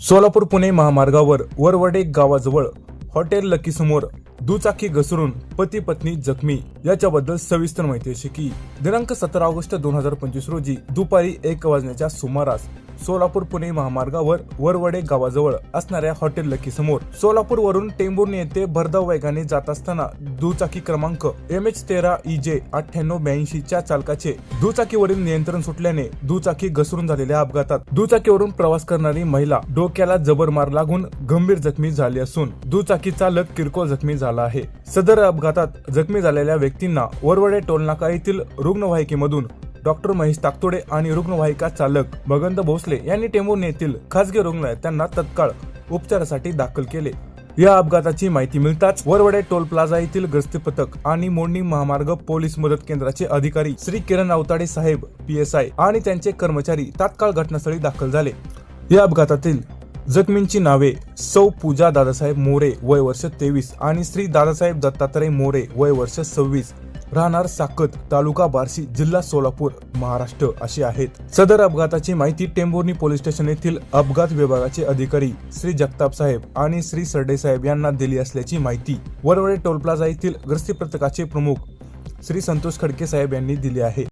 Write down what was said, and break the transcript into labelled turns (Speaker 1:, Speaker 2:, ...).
Speaker 1: सोलापूर पुणे महामार्गावर वरवडे गावाजवळ hotel lucky समोर दुचाकी घसरून पती पत्नी जखमी. याच्याबद्दल सविस्तर माहिती अशी की दिनांक सतरा ऑगस्ट दोन हजार पंचवीस रोजी दुपारी एक वाजण्याच्या सुमारास सोलापूर पुणे महामार्गावर वरवडे गावाजवळ असणाऱ्या हॉटेल लकी समोर सोलापूर वरून टेंभुर्णी येथे भरधाव वेगाने जात असताना दुचाकी क्रमांक एम एच तेरा ई जे अठ्ठ्याण्णव ब्याऐंशी च्या चालकाचे दुचाकीवरील नियंत्रण सुटल्याने दुचाकी घसरून झालेल्या अपघातात दुचाकीवरून प्रवास करणारी महिला डोक्याला जबर मार लागून गंभीर जखमी झाली असून दुचाकी चालक किरकोळ जखमी झाला आहे. सदर अपघातात जखमी झालेल्या व्यक्तींना वरवडे टोलनाका येथील रुग्णवाहिकेमधून डॉक्टर महेश ताकतोडे आणि रुग्णवाहिका चालक भगंत भोसले यांनी टेंभुर्णी येथील खासगी रुग्णालयात त्यांना तत्काळ उपचारासाठी दाखल केले. या अपघाताची माहिती मिळताच वरवडे टोल प्लाझा येथील गस्ती पथक आणि मोडणी महामार्ग पोलीस मदत केंद्राचे अधिकारी श्री किरण अवताडे साहेब पी एस आय आणि त्यांचे कर्मचारी तात्काळ घटनास्थळी दाखल झाले. या अपघातातील जखमींची नावे सौ पूजा दादासाहेब मोरे वय वर्ष तेवीस आणि श्री दादासाहेब दत्तात्रय मोरे वय वर्ष सव्वीस. राहणार साकत तालुका बार्शी जिल्हा सोलापूर महाराष्ट्र अशी आहेत. सदर अपघाताची माहिती टेंभुर्णी पोलीस स्टेशन येथील अपघात विभागाचे अधिकारी श्री जगताप साहेब आणि श्री सरडे साहेब यांना दिली असल्याची माहिती वरवडे टोल प्लाझा येथील ग्रस्ती पथकाचे प्रमुख श्री संतोष खडके साहेब यांनी दिली आहे.